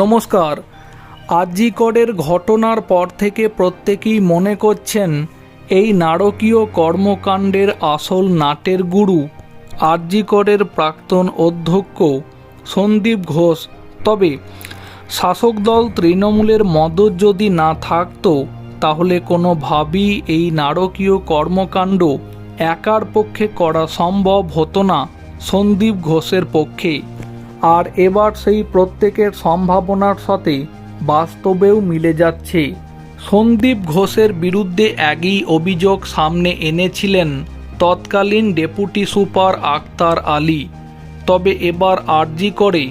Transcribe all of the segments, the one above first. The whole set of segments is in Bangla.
নমস্কার। আজিকরের ঘটনার পর থেকে প্রত্যেকেই মনে করছেন, এই নারকীয় কর্মকাণ্ডের আসল নাটের গুরু আরজিকরের প্রাক্তন অধ্যক্ষ সন্দীপ ঘোষ। তবে শাসক দল তৃণমূলের মদত যদি না থাকত, তাহলে কোনো কোনোভাবেই এই নারকীয় কর্মকাণ্ড একার পক্ষে করা সম্ভব হতো না সন্দীপ ঘোষের পক্ষে। আর এবার সেই প্রত্যেকের সম্ভাবনার সাথে বাস্তবেও মিলে যাচ্ছে। সন্দীপ ঘোষের বিরুদ্ধে একই অভিযোগ সামনে এনেছিলেন তৎকালীন ডেপুটি সুপার আক্তার আলী। তবে এবার আর্জি করে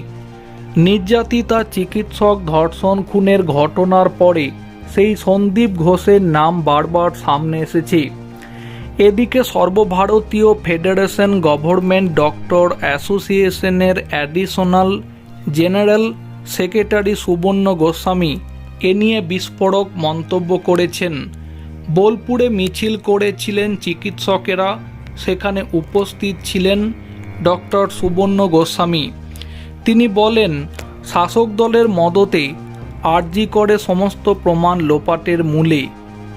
নির্যাতিতা চিকিৎসক ধর্ষণ খুনের ঘটনার পরে সেই সন্দীপ ঘোষের নাম বারবার সামনে এসেছে। এদিকে সর্বভারতীয় ফেডারেশন গভর্নমেন্ট ডক্টর অ্যাসোসিয়েশনের additional general secretary Subarna Goswami এ নিয়ে বিস্ফোরক মন্তব্য করেছেন। বোলপুরে মিছিল করেছিলেন চিকিৎসকেরা, সেখানে উপস্থিত ছিলেন ডক্টর সুবর্ণ গোস্বামী। তিনি বলেন, শাসক দলের মদতে আরজি করে সমস্ত প্রমাণ লোপাটের মূলে।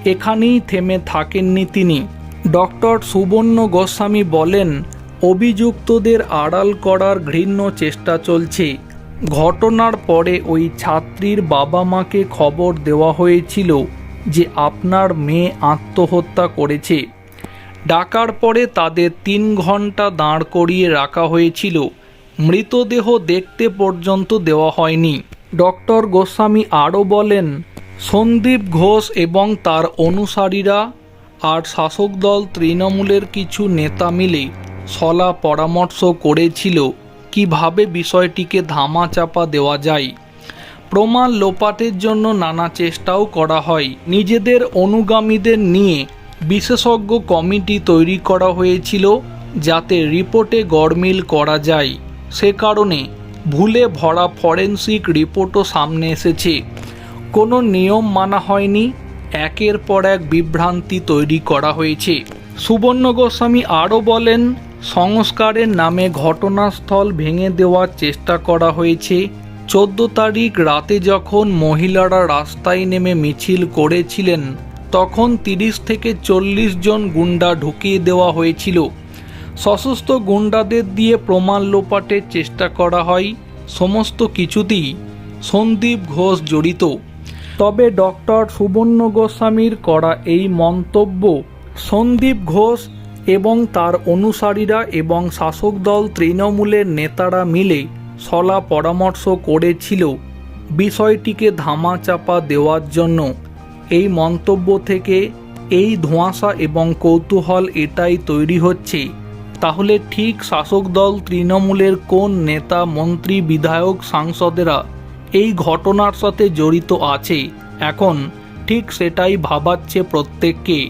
এখানেই থেমে থাকেননি তিনি। ডক্টর সুবর্ণ গোস্বামী বলেন, অভিযুক্তদের আড়াল করার ঘৃণ্য চেষ্টা চলছে। ঘটনার পরে ওই ছাত্রীর বাবা মাকে খবর দেওয়া হয়েছিল যে আপনার মেয়ে আত্মহত্যা করেছে। ডাকার পরে তাদের তিন ঘণ্টা দাঁড় করিয়ে রাখা হয়েছিল। মৃতদেহ দেখতে পর্যন্ত দেওয়া হয়নি। ডক্টর গোস্বামী আরও বলেন, সন্দীপ ঘোষ এবং তার অনুসারীরা আর শাসক দল তৃণমূলের কিছু নেতা মিলে সলা পরামর্শ করেছিল কীভাবে বিষয়টিকে ধামাচাপা দেওয়া যায়। প্রমাণ লোপাটের জন্য নানা চেষ্টাও করা হয়। নিজেদের অনুগামীদের নিয়ে বিশেষজ্ঞ কমিটি তৈরি করা হয়েছিল যাতে রিপোর্টে গড়মিল করা যায়। সে কারণে ভুলে ভরা ফরেন্সিক রিপোর্টও সামনে এসেছে। কোনো নিয়ম মানা হয়নি। একের পর এক বিভ্রান্তি তৈরি করা হয়েছে। সুবর্ণ গোস্বামী আরও বলেন, সংস্কারের নামে ঘটনাস্থল ভেঙে দেওয়ার চেষ্টা করা হয়েছে। চোদ্দ তারিখ রাতে যখন মহিলারা রাস্তায় নেমে মিছিল করেছিলেন, তখন তিরিশ থেকে চল্লিশ জন গুন্ডা ঢুকিয়ে দেওয়া হয়েছিল। সশস্ত্র গুন্ডাদের দিয়ে প্রমাণ লোপাটের চেষ্টা করা হয়। সমস্ত কিছুতেই সন্দীপ ঘোষ জড়িত। তবে ডক্টর সুবর্ণ গোস্বামীর করা এই মন্তব্য সন্দীপ ঘোষ এবং তার অনুসারীরা এবং শাসক দল তৃণমূলের নেতারা মিলে সলা পরামর্শ করেছিল বিষয়টিকে ধামাচাপা দেওয়ার জন্য। এই মন্তব্য থেকে এই ধোঁয়াশা এবং কৌতূহল এটাই তৈরি হচ্ছে। তাহলে ঠিক শাসক দল তৃণমূলের কোন নেতা, মন্ত্রী, বিধায়ক, সাংসদেরা এই ঘটনার সাথে জড়িত আছে। এখন ঠিক সেটাই ভাবাচ্ছে প্রত্যেককে।